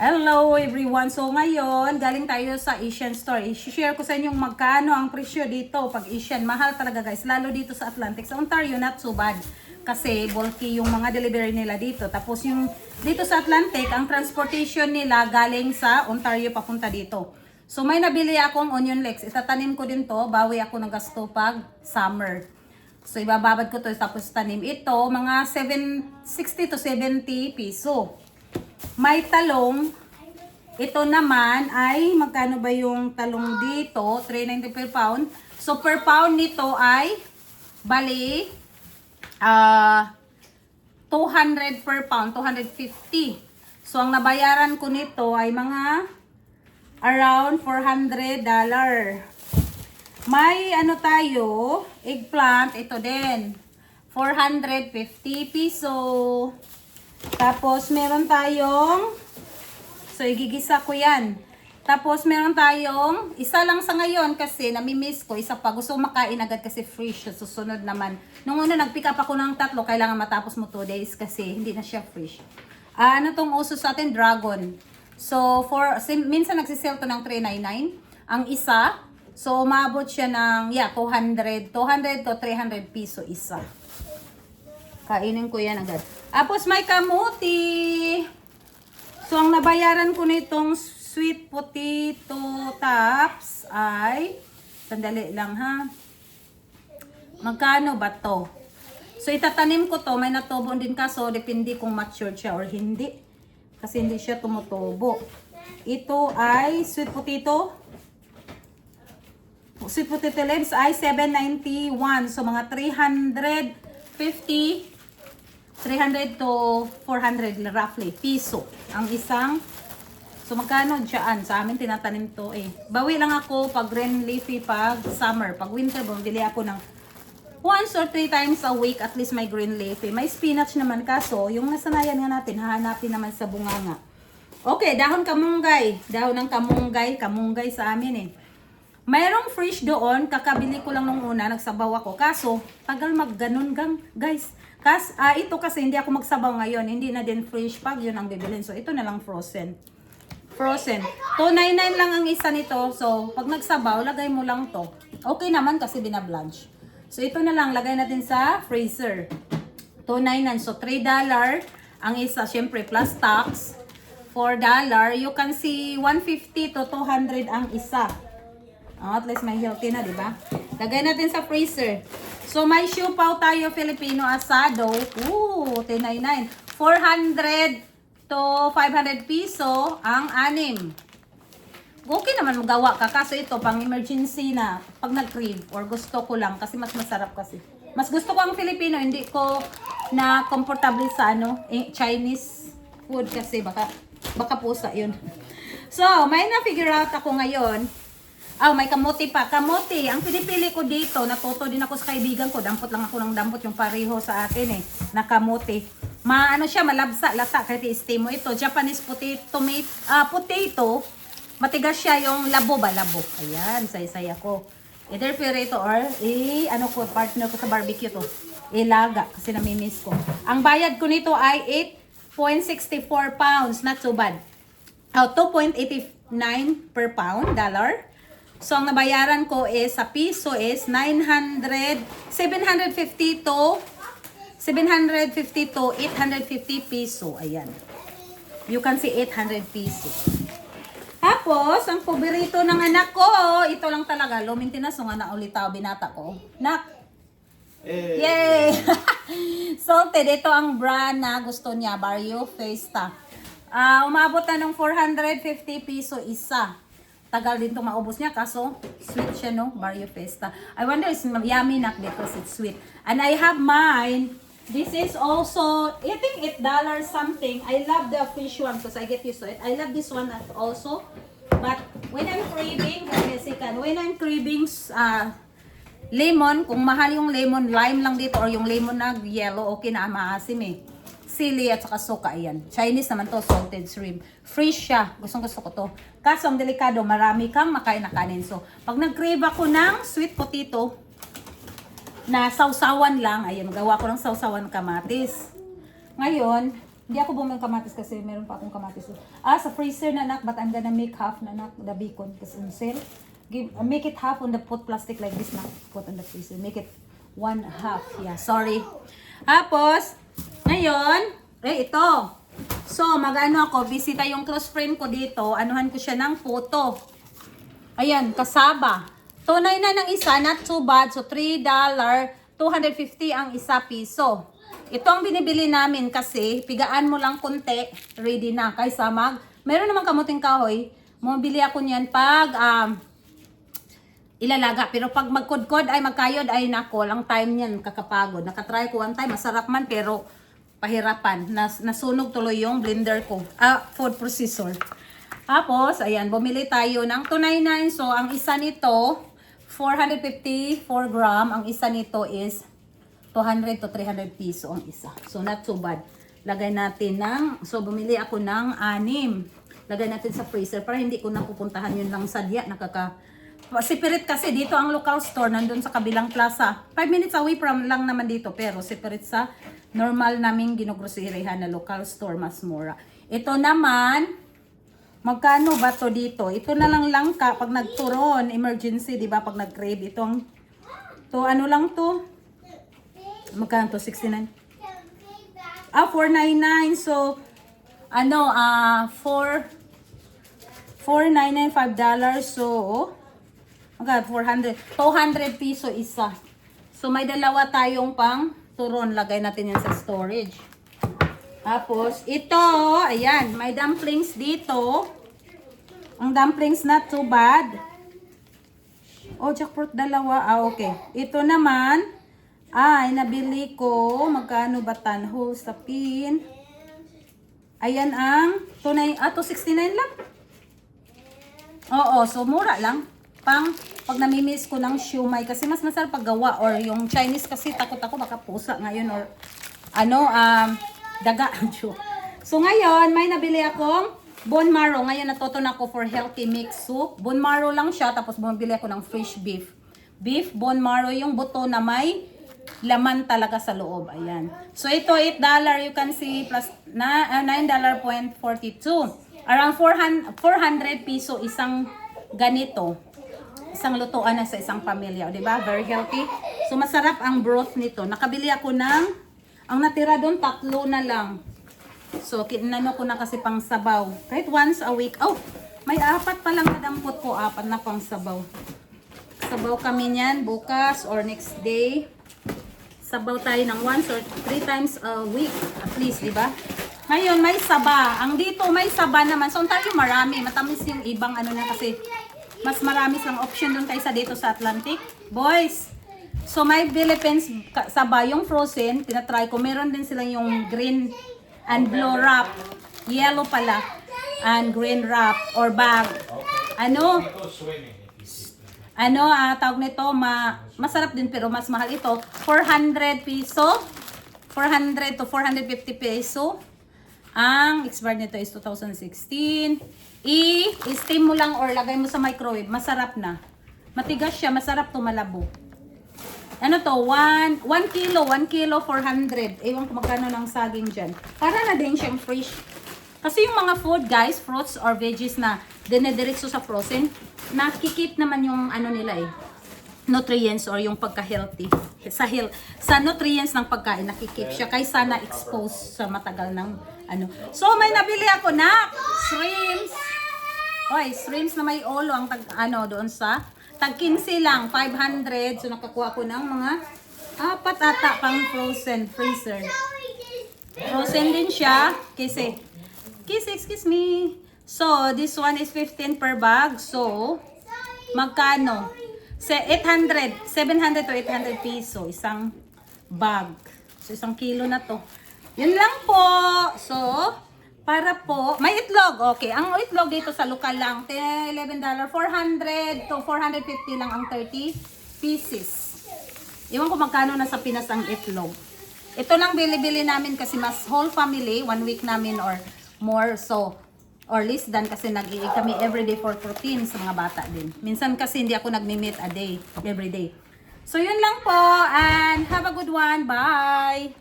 Hello everyone! So ngayon, galing tayo sa Asian Store. I-share ko sa inyo magkano ang presyo dito pag Asian. Mahal talaga guys, lalo dito sa Atlantic. Sa Ontario, not so bad. Kasi bulky yung mga delivery nila dito. Tapos yung dito sa Atlantic, ang transportation nila galing sa Ontario papunta dito. So may nabili akong onion leeks. Itatanim ko din to, bawi ako ng gasto pag summer. So ibababad ko to tapos tanim. Ito, mga 7, 60 to 70 piso. May talong. Ito naman ay magkano ba yung talong dito? 3.90 per pound. So per pound nito ay bali ah 200 per pound, 250. So ang nabayaran ko nito ay mga around 400 dollar. May ano tayo, eggplant, ito din. 450 piso. Tapos meron tayong So igigisa ko 'yan. Tapos meron tayong isa lang sa ngayon kasi nami-miss ko, isa pa gusto makain agad kasi fresh sa susunod naman. Nung una nag-pick up ako ng tatlo, kailangan matapos mo 2 days kasi hindi na siya fresh. Ah, ano tong uso sa atin? Dragon. So for minsan nagsisell to ng 399 ang isa. So umabot siya ng yeah, 200, 200 to 300 piso isa. Kainin ko yan agad. Tapos may kamuti. So, ang nabayaran ko nitong sweet potato tops ay, sandali lang ha. Magkano ba to? So, itatanim ko to. May natubo din kaso, depende kung matured siya or hindi. Kasi hindi siya tumutubo. Ito ay sweet potato. Sweet potato leaves ay 791. So, mga 350 300 to 400 roughly piso. Ang isang so magkano dyan? Sa amin tinatanim to eh. Bawi lang ako pag green leafy pag summer pag winter bumili ako ng once or three times a week at least may green leafy. May spinach naman kaso yung nasanayan nga natin hahanapin naman sa bunganga okay dahon kamunggay. Dahon ng kamunggay kamunggay sa amin eh. Mayroong fresh doon, kakabili ko lang nung una, nagsabaw ako. Kaso, tagal magganon gang, guys. Kas, ah, ito kasi hindi ako magsabaw ngayon, hindi na din fresh pag yun ang bibilin. So, ito na lang frozen. Frozen. 299 lang ang isa nito. So, pag nagsabaw, lagay mo lang to. Okay naman kasi binablanch. So, ito na lang, lagay natin sa freezer. 299. So, $3 ang isa. Siyempre, plus tax. $4. You can see 150 to 200 ang isa. Oh, at least may healthy na, di ba? Lagay natin sa freezer. So, may siopaw tayo Filipino asado. Ooh, 1099. 400 to 500 piso ang anim. Okay naman magawa ka kasi ito pang emergency na pag nag-crave or gusto ko lang kasi mas masarap kasi. Mas gusto ko ang Filipino, hindi ko na comfortable sa ano, eh, Chinese food kasi baka baka pusa 'yun. So, may na-figure out ako ngayon Ah, may kamote pa. Kamote, ang pinipili ko dito, natuto din ako sa kaibigan ko. Dampot lang ako ng dampot yung pareho sa atin eh, na kamote. Maano siya, malabsa, lasa, kahit i-steam mo ito. Japanese potato, tomato, ah, potato, matigas siya yung labo ba, labo. Ayan, say-say ako. Either purito or, eh, ano ko, partner ko sa barbecue to. Ilaga, kasi namimiss ko. Ang bayad ko nito ay 8.64 pounds, not so bad. Oh, 2.89 per pound, dollar. So, ang nabayaran ko is, sa piso is 900, 750 to, 750 to 850 piso. Ayan. You can see 800 piso. Tapos, ang paborito ng anak ko, ito lang talaga, low maintenance, nga na ulit tao binata ko. Nak, Eh, Yay! Salted. Ito ang brand na gusto niya. Barrio Festa. Ah, umabot na ng 450 piso isa. Tagal din itong maubos niya. Kaso, sweet siya, no? Barrio Festa. I wonder it's yummy not because it's sweet. And I have mine. This is also, I think $8 something. I love the fish one because I get used to it. I love this one also. But when I'm craving, Mexican, when I'm craving uh, lemon, kung mahal yung lemon, lime lang dito or yung lemon na yellow, okay na, maasim eh. Sili at saka suka, ayan. Chinese naman to, salted shrimp. Fresh siya. Gustong gusto ko to. Kaso ang delikado, marami kang makain na kanin. So, pag nag-crave ako ng sweet potato, na sausawan lang, ayun, gawa ko ng sausawan kamatis. Ngayon, Hindi ako bumili ng kamatis kasi meron pa akong kamatis. Ah, sa freezer na nak, but I'm gonna make half na nak, the bacon kasi on sale. Give, uh, make it half on the put plastic like this na. Put on the freezer. Make it one half. Yeah, sorry. Tapos, ngayon, eh ito. So, magano ako, bisita yung close friend ko dito. Anuhan ko siya ng photo. Ayan, kasaba. Tunay na ng isa, not too bad. So, $3, 250 ang isa piso. Ito ang binibili namin kasi, pigaan mo lang konti, ready na. Kaysa mag, meron naman kamuting kahoy, mabili ako niyan pag, um, ilalaga. Pero pag magkudkod ay magkayod ay nako, lang time niyan kakapagod. Nakatry ko one time, masarap man pero pahirapan. Nas, nasunog tuloy yung blender ko. Ah, food processor. Tapos, ayan, bumili tayo ng 299. So, ang isa nito, 454 gram. Ang isa nito is 200 to 300 piso ang isa. So, not so bad. Lagay natin ng, so bumili ako ng anim. Lagay natin sa freezer para hindi ko napupuntahan yun lang sadya. Nakaka, separate kasi dito ang local store nandun sa kabilang plaza. 5 minutes away from lang naman dito pero separate sa normal naming ginogroserihan na local store mas mura. Ito naman, magkano ba to dito? Ito na lang lang ka pag nagturon, emergency, di ba? Pag nag-crave, itong, to ano lang to? Magkano to? 69? Ah, 499. So, ano, ah, 4, 499, 5 dollars. So, magkano? 400. 200 piso isa. So, may dalawa tayong pang turon. Lagay natin yan sa storage. Tapos, ito, ayan, may dumplings dito. Ang dumplings not too bad. Oh, jackfruit dalawa. Ah, okay. Ito naman, ay, nabili ko, magkano ba tanho sa pin? Ayan ang, tunay, ah, 269 lang. Oo, so mura lang. Pang, pag namimiss ko ng siumay, kasi mas masarap paggawa, or yung Chinese kasi takot ako baka pusa ngayon, or ano, um, daga. so ngayon, may nabili akong bone marrow. Ngayon natuto na ako for healthy mixed soup. Bone marrow lang siya, tapos bumili ako ng fresh beef. Beef, bone marrow, yung buto na may laman talaga sa loob. Ayan. So ito, $8 you can see, plus na, uh, $9.42. Around 400, 400 piso isang ganito. Isang lutuan na sa isang pamilya. O, Diba? Very healthy. So masarap ang broth nito. Nakabili ako ng, ang natira doon, tatlo na lang. So, kinano ko na kasi pang sabaw. Kahit once a week. Oh, may apat pa lang nadampot ko. Apat na pang sabaw. Sabaw kami niyan bukas or next day. Sabaw tayo ng once or three times a week. At least, di ba? Ngayon, may saba. Ang dito, may saba naman. So, tayo marami. Matamis yung ibang ano na kasi mas marami silang option doon kaysa dito sa Atlantic. Boys, so may Philippines saba, yung frozen, tinatry ko. Meron din silang yung green and blue wrap. Yellow pala. And green wrap or bag. Ano? Ano, ah, tawag nito, ma masarap din pero mas mahal ito. 400 piso. 400 to 450 peso. Ang expired nito is 2016. I-steam mo lang or lagay mo sa microwave. Masarap na. Matigas siya. Masarap to malabo. Ano to? 1 1 kilo. 1 kilo 400. Ewan ko magkano ng saging dyan. Para na din siyang fresh. Kasi yung mga food guys, fruits or veggies na dinediretso sa frozen, nakikip naman yung ano nila eh nutrients or yung pagka-healthy. Sa health sa nutrients ng pagkain nakikip siya. Kaysa na expose sa matagal ng ano. So may nabili ako na shrimps. Oy shrimps na may olo ang tag ano doon sa tag 15 lang 500 so nakakuha ko ng mga apat ata pang frozen freezer. Frozen din siya. Kasi kiss excuse me. So this one is 15 per bag. So magkano sa 800, 700 to 800 piso isang bag. So isang kilo na to. Yun lang po. So, para po, may itlog. Okay, ang itlog dito sa lokal lang, 10, 11 dollar, 400 to 450 lang ang 30 pieces. Iwan ko magkano na sa Pinas ang itlog. Ito lang bili-bili namin kasi mas whole family, one week namin or more. So, or less than kasi nag kami everyday for protein sa mga bata din. Minsan kasi hindi ako nagmi-meet a day, every day. So, yun lang po and have a good one. Bye!